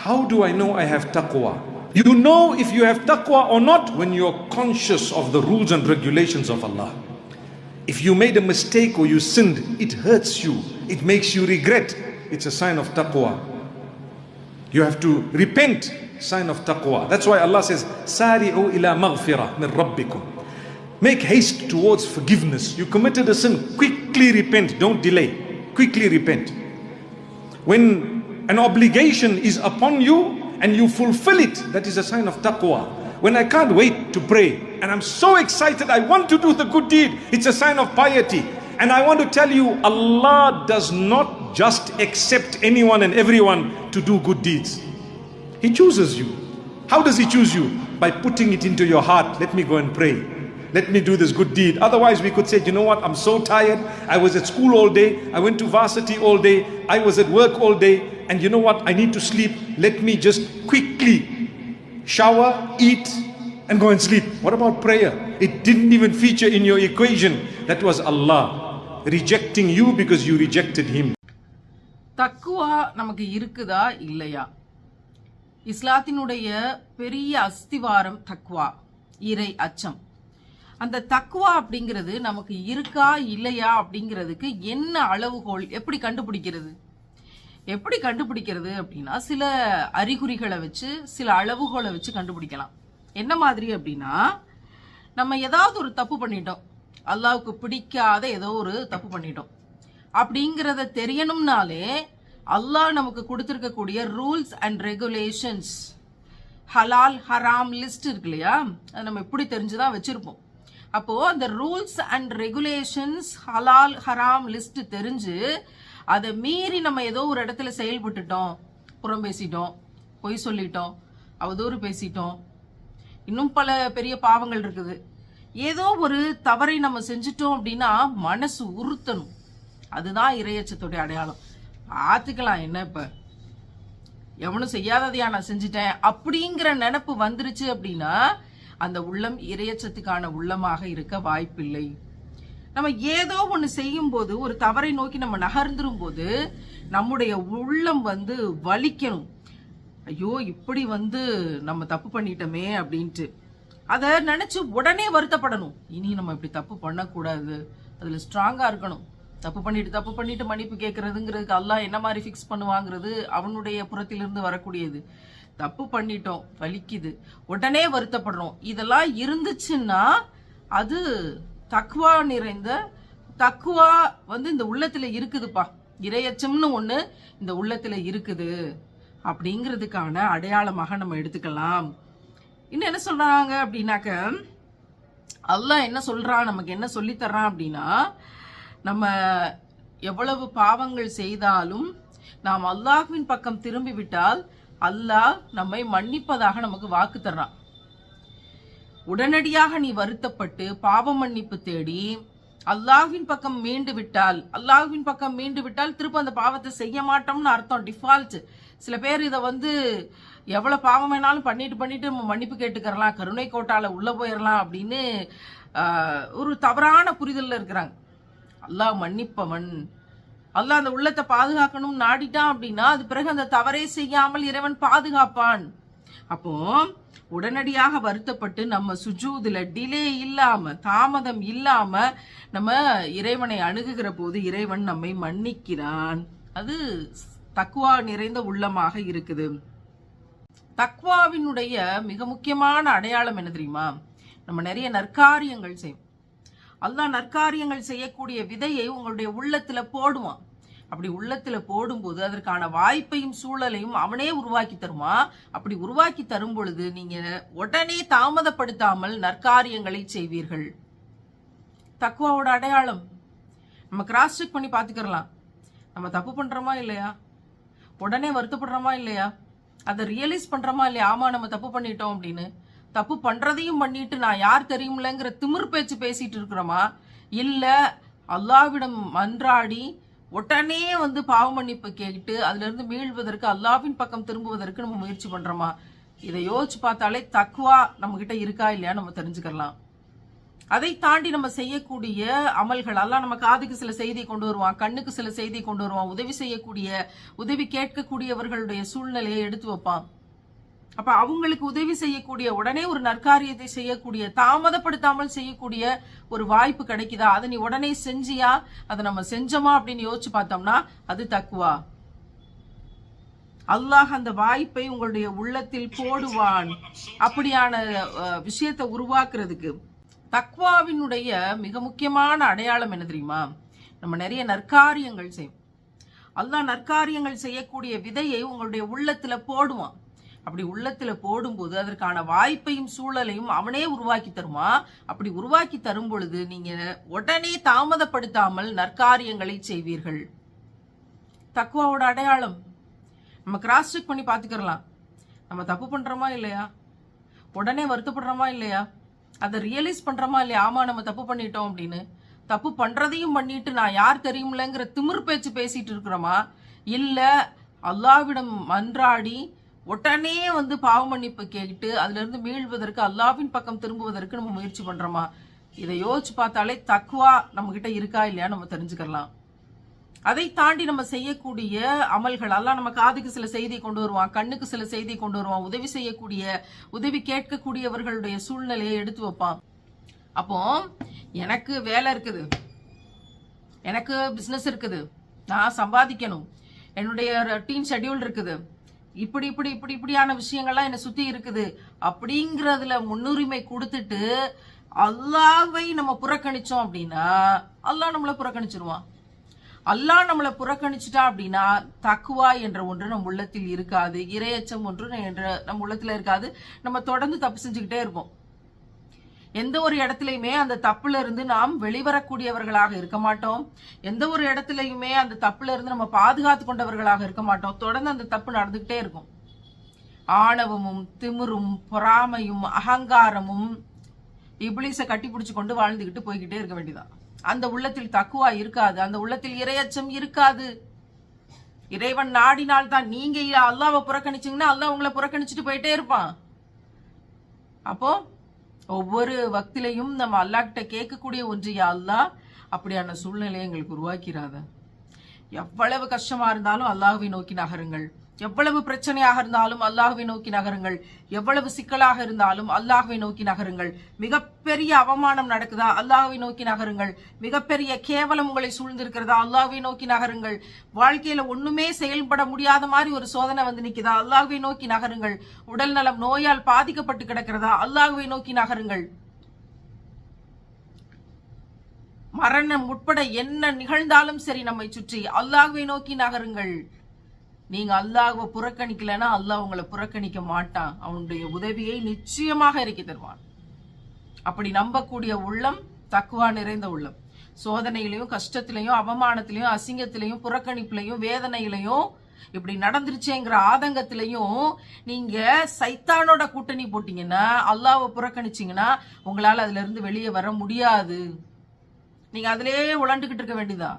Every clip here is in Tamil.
How do I know I have taqwa? You know if you have taqwa or not when you're conscious of the rules and regulations of Allah. If you made a mistake or you sinned, it hurts you, it makes you regret. It's a sign of taqwa. You have to repent, sign of taqwa. That's why Allah says, Sari'u ila maghfirah min rabbikum. Make haste towards forgiveness. You committed a sin, quickly repent, don't delay. Quickly repent. When an obligation is upon you and you fulfill it, that is a sign of taqwa. When I can't wait to pray and I'm so excited, I want to do the good deed, it's a sign of piety. And I want to tell you, Allah does not just accept anyone and everyone to do good deeds. He chooses you. How does He choose you? By putting it into your heart. Let me go and pray. Let me do this good deed. Otherwise, we could say, you know what? I'm so tired. I was at school all day. I went to varsity all day. I was at work all day. And you know what? I need to sleep. Let me just quickly shower, eat, and go and sleep. What about prayer? It didn't even feature in your equation. That was Allah rejecting you because you rejected Him. தக்குவா நமக்கு இருக்குதா இல்லையா இஸ்லாத்தினுடைய பெரிய அஸ்திவாரம் தக்வா இறை அச்சம் அந்த தக்குவா அப்படிங்கிறது நமக்கு இருக்கா இல்லையா அப்படிங்கிறதுக்கு என்ன அளவுகோல் எப்படி கண்டுபிடிக்கிறது? எப்படி கண்டுபிடிக்கிறது அப்படின்னா சில அறிகுறிகளை வச்சு சில அளவுகோலை வச்சு கண்டுபிடிக்கலாம். என்ன மாதிரி அப்படின்னா நம்ம ஏதாவது ஒரு தப்பு பண்ணிட்டோம். அல்லாவுக்கு பிடிக்காத ஏதோ ஒரு தப்பு பண்ணிட்டோம். அப்படிங்கிறத தெரியணும்னாலே அல்லாஹ் நமக்கு கொடுத்துருக்கக்கூடிய ரூல்ஸ் அண்ட் ரெகுலேஷன்ஸ் ஹலால் ஹராம் லிஸ்ட் இருக்கு இல்லையா? அதை நம்ம எப்படி தெரிஞ்சுதான் வச்சிருப்போம். அப்போ அந்த ரூல்ஸ் அண்ட் ரெகுலேஷன்ஸ் ஹலால் ஹராம் லிஸ்ட் தெரிஞ்சு அதை மீறி நம்ம ஏதோ ஒரு இடத்துல செயல்பட்டுட்டோம் புறம் பேசிட்டோம் பொய் சொல்லிட்டோம் அவதூறு பேசிட்டோம் இன்னும் பல பெரிய பாவங்கள் இருக்குது. ஏதோ ஒரு தவறை நம்ம செஞ்சுட்டோம் அப்படின்னா மனசு உறுத்தணும். அதுதான் இரையச்சத்துடைய அடையாளம். பார்த்துக்கலாம் என்ன இப்ப. எவனும் செய்யாததையா நான் செஞ்சுட்டேன் அப்படிங்கிற நினப்பு வந்துருச்சு அப்படின்னா அந்த உள்ளம் இரையச்சத்துக்கான உள்ளமாக இருக்க வாய்ப்பில்லை. நம்ம ஏதோ ஒன்று செய்யும் போது ஒரு தவறை நோக்கி நம்ம நகர்ந்துரும் போது நம்முடைய உள்ளம் வந்து வலிக்கணும். ஐயோ இப்படி வந்து நம்ம தப்பு பண்ணிட்டோமே அப்படின்ட்டு. அதை நினச்சி உடனே வருத்தப்படணும். இனி நம்ம இப்படி தப்பு பண்ணக்கூடாது. அதில் ஸ்ட்ராங்காக இருக்கணும். தப்பு பண்ணிட்டு தப்பு பண்ணிட்டு மன்னிப்பு கேட்கறதுங்கிறதுக்கு அல்லாஹ் என்ன மாதிரி ஃபிக்ஸ் பண்ணுவாங்கிறது அவனுடைய புறத்திலிருந்து வரக்கூடியது. தப்பு பண்ணிட்டோம் வலிக்குது. உடனே வருத்தப்படுறோம். இதெல்லாம் இருந்துச்சுன்னா அது தக்குவா நிறைந்த தக்குவா வந்து இந்த உள்ளத்துல இருக்குதுப்பா. இரையச்சம்னு ஒண்ணு இந்த உள்ளத்துல இருக்குது. அப்படிங்கிறதுக்கான அடையாளமாக நம்ம எடுத்துக்கலாம். இன்னும் என்ன சொல்றாங்க அப்படின்னாக்க அல்லாஹ் என்ன சொல்றான் நமக்கு என்ன சொல்லித்தரான் அப்படின்னா நம்ம எவ்வளவு பாவங்கள் செய்தாலும் நாம் அல்லாஹ்வின் பக்கம் திரும்பி விட்டால் அல்லாஹ் நம்மை மன்னிப்பதாக நமக்கு வாக்கு தர்றான். உடனடியாக நீ வருத்தப்பட்டு பாவ மன்னிப்பு தேடி அல்லாஹ்வின் பக்கம் மீண்டு விட்டால் அல்லாஹ்வின் பக்கம் மீண்டு விட்டால் திரும்ப அந்த பாவத்தை செய்ய மாட்டோம்னு அர்த்தம் டிஃபால்ட் சில பேர் இதை வந்து எவ்வளவு பாவம் வேணாலும் பண்ணிட்டு பண்ணிட்டு மன்னிப்பு கேட்டுக்கறலாம் கருணை கோட்டால உள்ள போயிடலாம் அப்படின்னு ஒரு தவறான புரிதல்ல இருக்கிறாங்க. அல்லாஹ் மன்னிப்பவன். அல்ல அந்த உள்ளத்தை பாதுகாக்கணும் நாடிட்டான் அப்படின்னா அது பிறகு அந்த தவறே செய்யாமல் இறைவன் பாதுகாப்பான். அப்போ உடனடியாக வருத்தப்பட்டு நம்ம சுஜூதுல டிலே இல்லாம தாமதம் இல்லாம நம்ம இறைவனை அணுகுகிற போது இறைவன் நம்மை மன்னிக்கிறான். அது தக்குவா நிறைந்த உள்ளமாக இருக்குது. தக்வாவினுடைய மிக முக்கியமான அடையாளம் என்ன தெரியுமா? நம்ம நிறைய நற்காரியங்கள் செய்வோம். அல்லாஹ் நற்காரியங்கள் செய்யக்கூடிய விதையை உங்களுடைய உள்ளத்துல போடுவான். அப்படி உள்ளத்துல போடும்போது அதற்கான வாய்ப்பையும் சூழலையும் அவனே உருவாக்கி தருவான் அப்படி உருவாக்கி தரும் பொழுது நீங்க உடனே தாமதப்படுத்தாமல் நற்காரியங்களை செய்வீர்கள். தக்குவாவோட அடையாளம். நம்ம கிராஸ் செக் பண்ணி பார்த்துக்கிறலாம். நம்ம தப்பு பண்றோமா இல்லையா? உடனே வருத்தப்படுறோமா இல்லையா? அதை ரியலைஸ் பண்றோமா இல்லையா? ஆமா நம்ம தப்பு பண்ணிட்டோம் அப்படின்னு. தப்பு பண்றதையும் பண்ணிட்டு நான் யார் தெரியுமில்லங்கிற திமிர் பேச்சு பேசிட்டு இருக்கிறோமா? இல்ல அல்லாவிடம் மன்றாடி உடனே வந்து பாவ மன்னிப்பு கேட்டு அதுல இருந்து மீள்வதற்கு அல்லாவின் பக்கம் திரும்புவதற்கு நம்ம முயற்சி பண்றோமா? இதை யோசிச்சு பார்த்தாலே தக்குவா நம்ம கிட்ட இருக்கா இல்லையா நம்ம தெரிஞ்சுக்கலாம் அதை தாண்டி நம்ம செய்யக்கூடிய அமல்கள் எல்லாம் நம்ம காதுக்கு சில செய்தி கொண்டு வருவான் கண்ணுக்கு சில செய்தி கொண்டு வருவான் உதவி செய்யக்கூடிய உதவி கேட்கக்கூடியவர்களுடைய சூழ்நிலையை எடுத்து வைப்பான். அப்ப அவங்களுக்கு உதவி செய்யக்கூடிய உடனே ஒரு நற்காரியத்தை செய்யக்கூடிய தாமதப்படுத்தாமல் செய்யக்கூடிய ஒரு வாய்ப்பு கிடைக்குதா? அதை நீ உடனே செஞ்சியா? அதை நம்ம செஞ்சோமா அப்படின்னு யோசிச்சு பார்த்தோம்னா அது தக்குவா? அல்லாஹ் அந்த வாய்ப்பை உங்களுடைய உள்ளத்தில் போடுவான். அப்படியான அஹ், விஷயத்தை உருவாக்குறதுக்கு தக்வாவினுடைய மிக முக்கியமான அடையாளம் என்ன தெரியுமா? நம்ம நிறைய நற்காரியங்கள் செய்வோம். அல்லாஹ் நற்காரியங்கள் செய்யக்கூடிய விதையை உங்களுடைய உள்ளத்துல போடுவான். அப்படி உள்ளத்துல போடும்போது அதற்கான வாய்ப்பையும் சூழலையும் அவனே உருவாக்கி தருமா? அப்படி உருவாக்கி தரும் பொழுது நீங்க உடனே தாமதப்படுத்தாமல் நற்காரியங்களை செய்வீர்கள். தக்குவாவோட அடையாளம். நம்ம கிராஸ் செக் பண்ணி பார்த்துக்கிறலாம். நம்ம தப்பு பண்றோமா இல்லையா? உடனே வருத்தப்படுறோமா இல்லையா? அதை ரியலைஸ் பண்றோமா இல்லையா? ஆமா நம்ம தப்பு பண்ணிட்டோம் அப்படின்னு. தப்பு பண்றதையும் பண்ணிட்டு நான் யார் தெரியுமில்லங்கிற திமிர் பேச்சு பேசிட்டு இருக்கிறோமா? இல்ல அல்லாவிடம் மன்றாடி உடனே வந்து பாவ மன்னிப்பு கேட்டு அதுல இருந்து மீள்வதற்கு அல்லாவின் பக்கம் திரும்புவதற்கு நம்ம முயற்சி பண்றோமா? இதை யோசிச்சு பார்த்தாலே தக்குவா நம்ம கிட்ட இருக்கா இல்லையா நம்ம தெரிஞ்சுக்கலாம். அதை தாண்டி நம்ம செய்யக்கூடிய அமல்கள் எல்லாம் நம்ம காதுக்கு சில செய்தி கொண்டு வருவான் கண்ணுக்கு சில செய்தி கொண்டு வருவான் உதவி செய்யக்கூடிய உதவி கேட்கக்கூடியவர்களுடைய சூழ்நிலையை எடுத்து வைப்பான். அப்போ எனக்கு வேலை இருக்குது. எனக்கு பிசினஸ் இருக்குது. நான் சம்பாதிக்கணும். என்னுடைய ரொட்டீன் ஷெட்யூல் இருக்குது. இப்படி இப்படி இப்படி இப்படியான விஷயங்கள்லாம் என்னை சுத்தி இருக்குது. அப்படிங்கறதுல முன்னுரிமை கொடுத்துட்டு அல்லாவை நம்ம புறக்கணிச்சோம் அப்படின்னா அல்லாஹ் நம்மளை புறக்கணிச்சிருவான். அல்லாஹ் நம்மளை புறக்கணிச்சிட்டா அப்படின்னா தக்குவா என்ற ஒன்று நம் உள்ளத்தில் இருக்காது. இரையச்சம் ஒன்று என்ற நம் உள்ளத்துல இருக்காது. நம்ம தொடர்ந்து தப்பு செஞ்சுக்கிட்டே இருப்போம். எந்த ஒரு இடத்துலையுமே அந்த தப்புல இருந்து நாம் வெளிவரக்கூடியவர்களாக இருக்க மாட்டோம். எந்த ஒரு இடத்துலையுமே அந்த தப்புல இருந்து நம்ம பாதுகாத்து கொண்டவர்களாக இருக்க மாட்டோம். தொடர்ந்து அந்த தப்பு நடந்துகிட்டே இருக்கும். ஆணவமும் திமிரும் பொறாமையும் அகங்காரமும் இப்ளீஸை கட்டிப்பிடிச்சு கொண்டு வாழ்ந்துகிட்டு போய்கிட்டே இருக்க வேண்டியதான் அந்த உள்ளத்தில் தக்குவா இருக்காது. அந்த உள்ளத்தில் இரையச்சம் இருக்காது. இறைவன் நாடினால் தான் நீங்க அல்லாவை புறக்கணிச்சிங்கன்னா அல்லா உங்களை புறக்கணிச்சுட்டு போயிட்டே இருப்பான். அப்போ ஒவ்வொரு வக்திலையும் நம்ம அல்லாட்ட கேட்கக்கூடிய ஒன்று யா அப்படியான சூழ்நிலையை எங்களுக்கு உருவாக்கிறாத எவ்வளவு கஷ்டமா இருந்தாலும் அல்லாஹுவை நோக்கி நகருங்கள். எவ்வளவு பிரச்சனையாக இருந்தாலும் அல்லாஹுவை நோக்கி நகருங்கள். எவ்வளவு சிக்கலாக இருந்தாலும் அல்லாஹுவை நோக்கி நகருங்கள். மிகப்பெரிய அவமானம் நடக்குதா? அல்லாஹுவை நோக்கி நகருங்கள். மிகப்பெரிய கேவலம் உங்களை சூழ்ந்திருக்கிறதா? அல்லாஹுவை நோக்கி நகருங்கள். வாழ்க்கையில ஒண்ணுமே செயல்பட முடியாத மாதிரி ஒரு சோதனை வந்து நிக்குதா? அல்லாஹுவை நோக்கி நகருங்கள். உடல் நலம் நோயால் பாதிக்கப்பட்டு கிடக்கிறதா? அல்லாஹுவை நோக்கி நகருங்கள். மரணம் உட்பட என்ன நிகழ்ந்தாலும் சரி நம்மை சுற்றி அல்லாஹ்வை நோக்கி நகருங்கள். நீங்க அல்லாஹ்வை புறக்கணிக்கலன்னா அல்லாஹ் உங்களை புறக்கணிக்க மாட்டான். அவனுடைய உதவியை நிச்சயமாக இறக்கி தருவான். அப்படி நம்பக்கூடிய உள்ளம் தக்குவா நிறைந்த உள்ளம். சோதனையிலையும் கஷ்டத்திலையும் அவமானத்திலையும் அசிங்கத்திலையும் புறக்கணிப்புலையும் வேதனையிலையும் இப்படி நடந்துருச்சேங்கிற ஆதங்கத்திலையும் நீங்க சைத்தானோட கூட்டணி போட்டீங்கன்னா அல்லாவை புறக்கணிச்சிங்கன்னா உங்களால அதுல இருந்து வெளியே வர முடியாது. நீங்க அதிலேயே உழண்டுகிட்டு இருக்க வேண்டியதா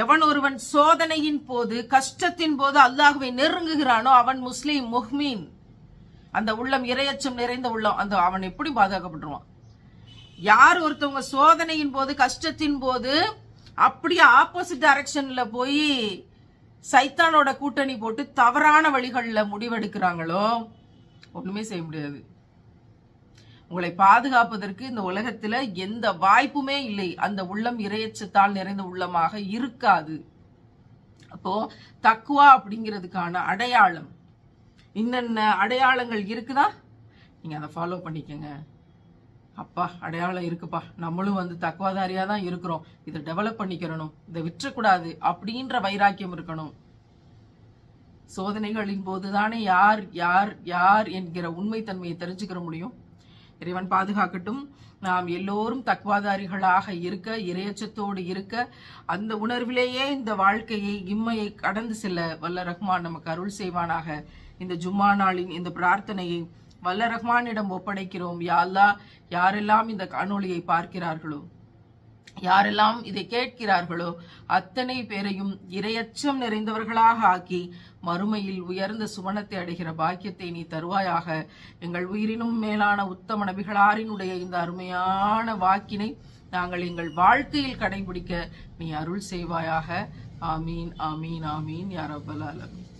எவன் ஒருவன் சோதனையின் போது கஷ்டத்தின் போது அல்லாஹுவை நெருங்குகிறானோ அவன் முஸ்லீம் முஹ்மீன். அந்த உள்ளம் இரையச்சம் நிறைந்த உள்ளம். அந்த அவன் எப்படி பாதுகாக்கப்பட்டுருவான். யார் ஒருத்தவங்க சோதனையின் போது கஷ்டத்தின் போது அப்படியே ஆப்போசிட் டைரக்ஷன்ல போய் சைத்தானோட கூட்டணி போட்டு தவறான வழிகளில் முடிவெடுக்கிறாங்களோ ஒண்ணுமே செய்ய முடியாது. உங்களை பாதுகாப்பதற்கு இந்த உலகத்துல எந்த வாய்ப்புமே இல்லை. அந்த உள்ளம் இரையச்சத்தால் நிறைந்த உள்ளமாக இருக்காது. அப்போ தக்குவா அப்படிங்கிறதுக்கான அடையாளம். இன்னென்ன அடையாளங்கள் இருக்குதா? நீங்க அதை ஃபாலோ பண்ணிக்கங்க. அப்பா அடையாளம் இருக்குப்பா. நம்மளும் வந்து தக்குவாதாரியா தான் இருக்கிறோம். இதை டெவலப் பண்ணிக்கிறணும். இதை விற்றக்கூடாது அப்படின்ற வைராக்கியம் இருக்கணும். சோதனைகளின் போதுதானே யார் யார் யார் என்கிற உண்மைத்தன்மையை தெரிஞ்சுக்கிற முடியும்? இறைவன் பாதுகாக்கட்டும். நாம் எல்லோரும் தக்வாதாரிகளாக இருக்க இரையச்சத்தோடு இருக்க அந்த உணர்விலேயே இந்த வாழ்க்கையை இம்மையை கடந்து செல்ல வல்ல ரஹ்மான் நமக்கு அருள் செய்வானாக. இந்த ஜும்மா நாளின் இந்த பிரார்த்தனையை வல்ல ரஹ்மானிடம் ஒப்படைக்கிறோம். யா யாரெல்லாம் இந்த காணொளியை பார்க்கிறார்களோ யாரெல்லாம் இதை கேட்கிறார்களோ அத்தனை பேரையும் இரையச்சம் நிறைந்தவர்களாக ஆக்கி மறுமையில் உயர்ந்த சுவனத்தை அடைகிற பாக்கியத்தை நீ தருவாயாக. எங்கள் உயிரினும் மேலான உத்தம நபிகளாரினுடைய இந்த அருமையான வாக்கினை நாங்கள் எங்கள் வாழ்க்கையில் கடைபிடிக்க நீ அருள் செய்வாயாக. ஆமீன் ஆமீன் ஆமீன் யாரபல் அலமீன்